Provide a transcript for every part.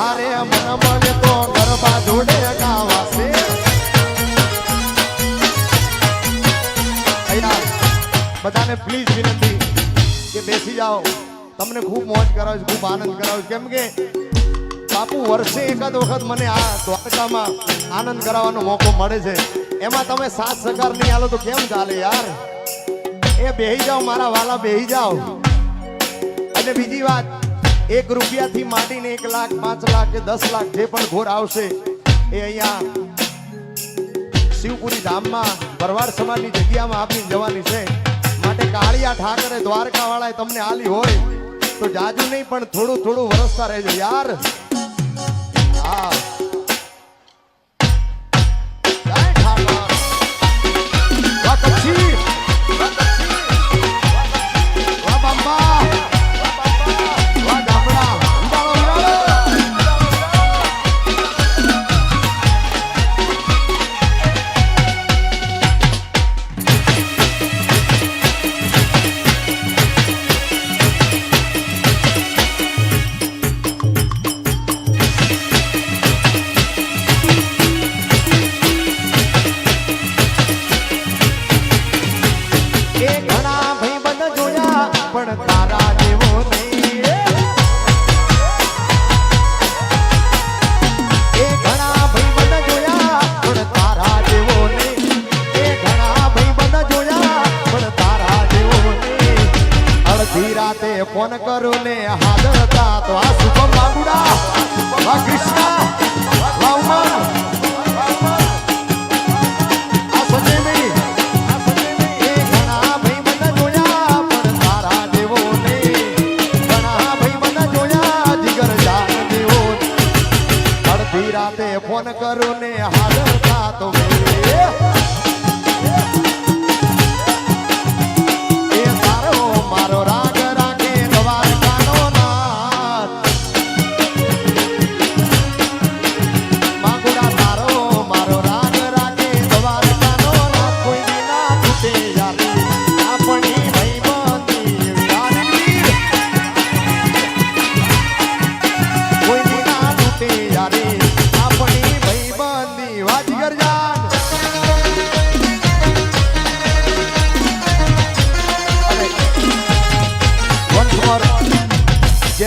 હારે મન મને તો ગરબા જોડે ગાવાશે. બધાને પ્લીઝ વિનંતી કે બેસી જાઓ. તમને ખૂબ મોજ કરાવીશ, ખૂબ આનંદ કરાવીશ. કેમ કે બાપુ વર્ષે એકાદ વખત મને આ દ્વારકામાં આનંદ કરાવવાનો મોકો મળે છે. એમાં તમે સાત સગાર નહીં આલો તો કેમ ચાલે યાર? એ બેહી જાઓ, મારા વાલા બેહી જાઓ. અને બીજી વાત એક રૂપિયાથી માંડીને એક લાખ, પાંચ લાખ કે દસ લાખ જે પણ ઘોર આવશે, એ અહીંયા શિવપુરી ધામમાં, ભરવાડ સમાજની જગ્યામાં આપી જવાની છે. માટે કાળિયા ઠાકરે દ્વારકા વાળાએ તમને આલી હોય, તો જાજુ નહીં, પણ થોડું થોડું વરસતા રહેજો યાર. હા. રાતે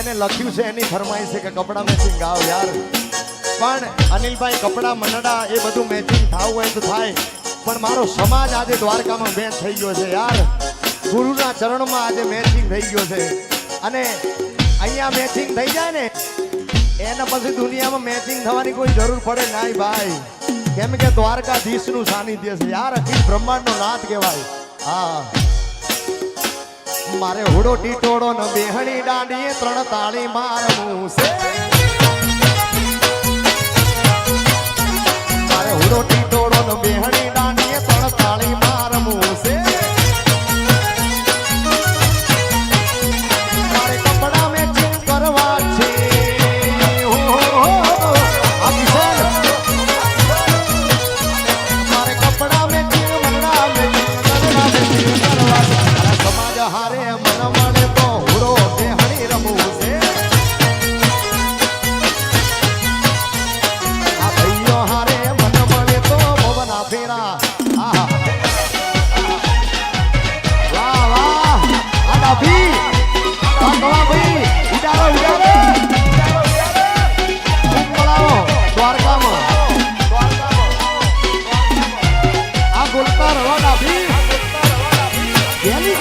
જેને લખ્યું છે, એની ફરમાઈ છે કે કપડા મેચિંગ ગાવ યાર. પણ અનિલભાઈ, કપડા મનડા, એ બધું મેચિંગ થવું હોય તો થાય. પણ મારો સમાજ આજે દ્વારકામાં મેચ થઈ ગયો છે યાર. ગુરુના ચરણમાં આજે મેચિંગ થઈ ગયો છે. અને અહીંયા મેચિંગ થઈ જાય ને, એના પછી દુનિયામાં મેચિંગ થવાની કોઈ જરૂર પડે નહીં ભાઈ. કેમ કે દ્વારકાધીશનું સાનિધ્ય છે યાર. અખિલ બ્રહ્માંડનો નાથ કહેવાય. હા. મારે હુડો ટીટોડો ન બેહણી દાંડીએ ત્રણ તાળી મારવું છે. મારે હુડો ટીટોડો ન બેહણી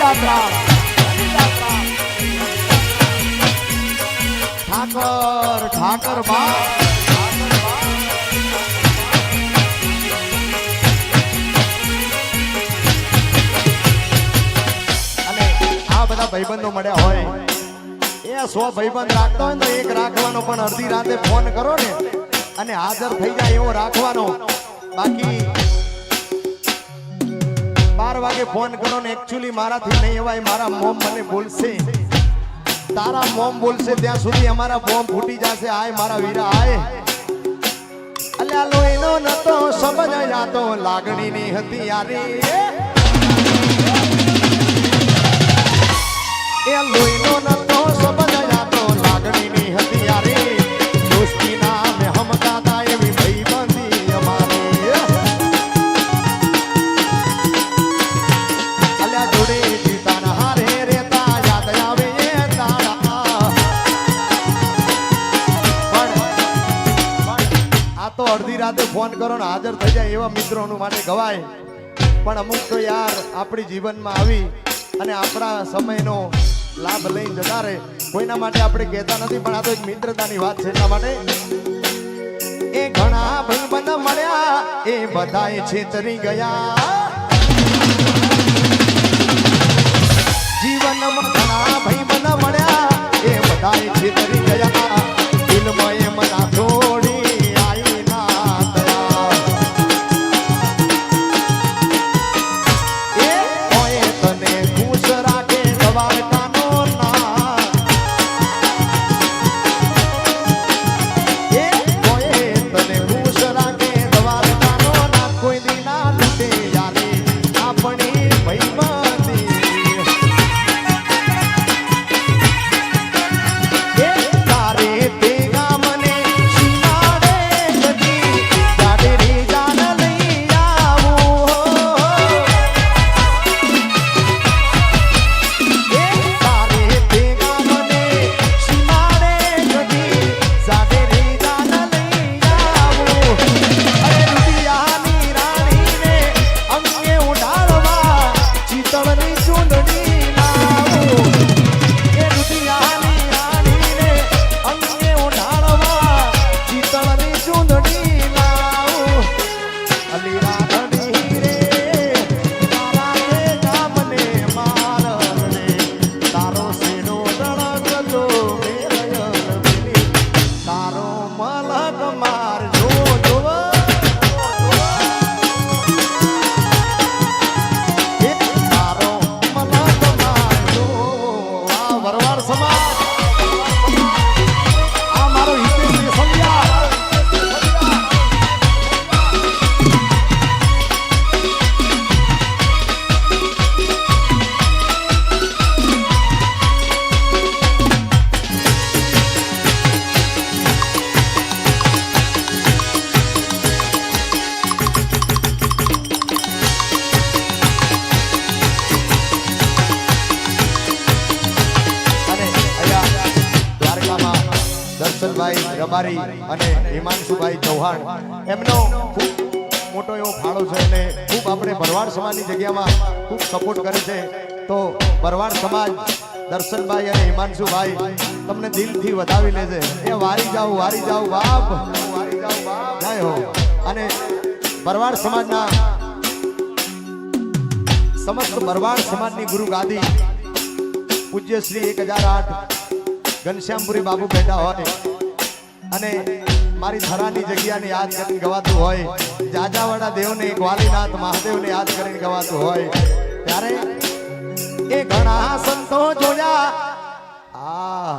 પહેલી ઠાકર ઠાકર બા બધા ભાઈબંધો મળ્યા હોય, એ સો ભાઈબંધ રાખતા હોય તો એક રાખવાનો પણ અડધી રાતે ફોન કરો ને, અને હાજર થઈ જાય એવો રાખવાનો. બાકી બાર વાગે ફોન કરો ને એકચ્યુઅલી મારાથી નહીં અવાય, મારા મોમ મને બોલશે. તારા મોમ બોલશે, ત્યાં સુધી અમારા બોમ્બ ફૂટી જશે. આય મારા વીરા, આય. અલ્યા લોહીનો નતો, સમજ જાતો લાગણીની હતી યારી. આ તો અડધી રાતે ફોન કરો ને હાજર થઈ જાય એવા મિત્રોનું માટે ગવાય. પણ અમુક તો યાર આપણી જીવનમાં આવી અને આપણા સમયનો લાભ લઈને જતા રહે. કોઈના માટે આપણે કહેતા નથી, પણ આ તો એક મિત્રતાની વાત છે એટલા માટે. એ ઘણા ભાઈબંધ મળ્યા, એ બધાએ છેતરી ગયા. જીવનમાં ઘણા ભાઈબંધ મળ્યા, એ બધાએ છેતરી રબારી અને હિમાંશુભાઈ ચૌહાણ. એમનો ખૂબ મોટો એવો ફાળો છે અને ખૂબ આપણે ભરવાડ સમાજની જગ્યામાં ખૂબ સપોર્ટ કરે છે. તો ભરવાડ સમાજ, દર્શનભાઈ અને હિમાંશુભાઈ તમને દિલથી વધાવી લે છે એ વારી જાઓ વારી જાઓ, બાપ. વારી જાઓ બાપ જય હો. અને ભરવાડ સમાજના સમસ્ત ભરવાડ સમાજની ગુરુ ગાદી પૂજ્ય શ્રી એક હજાર આઠ ઘનશ્યામપુરી બાબુ બેઠા હોય. અને મારી ધરાની જગ્યાને યાદ કરીને ગવાતું હોય જાજાવાડા દેવને, ગ્વાલીનાથ મહાદેવને યાદ કરીને ગવાતું હોય, ત્યારે એ ઘણા સંતો જોયા. આ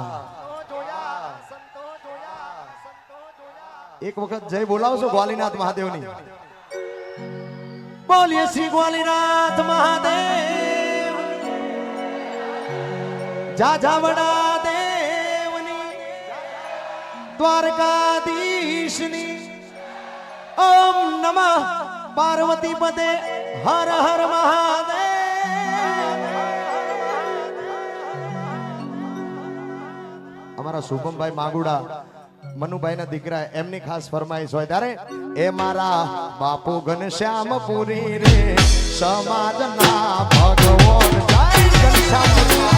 એક વખત જય બોલાવશો ગ્વાલીનાથ મહાદેવની. બોલીએ શ્રી ગ્વાલીનાથ મહાદેવ. જાજાવડા દ્વારકાધીશની ઓમ નમઃ. પાર્વતી પદે હર હર મહાદેવ. અમારા શુભમભાઈ માગુડા, મનુભાઈના દીકરા, એમની ખાસ ફરમાઈશ હોય ત્યારે, એ મારા બાપુ ઘનશ્યામ પુરી રે, સમાજના ભગવાન જય ઘનશ્યામ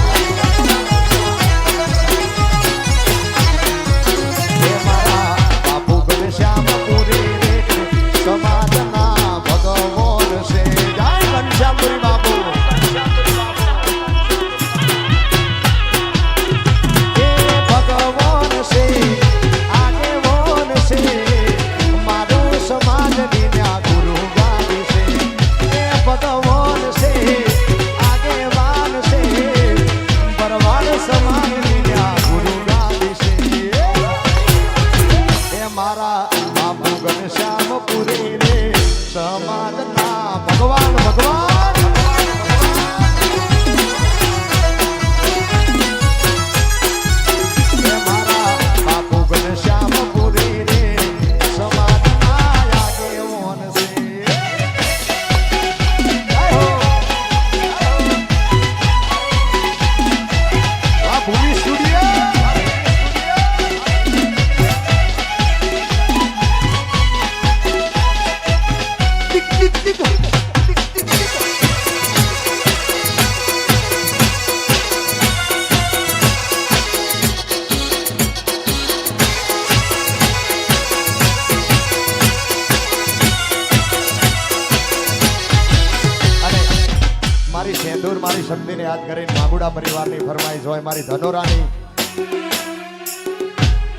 શક્તિને યાદ કરીને માગુડા પરિવારની ફરમાઈશ હોય, મારી ધનોરાની.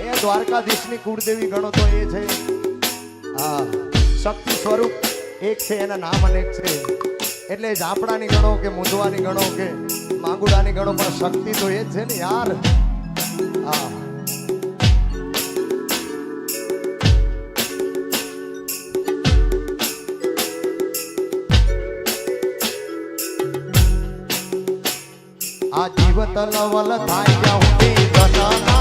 એ દ્વારકાધીશની કુળદેવી ગણો તો એ છે. હા, શક્તિ સ્વરૂપ એક છે, એના નામ અનેક છે. એટલે ઝાપડાની ગણો કે મુંદવાની ગણો કે માગુડાની ગણો, પણ શક્તિ તો એ જ છે ને યાર. હા. જીવ તલવલ થાય જાઉં ધનના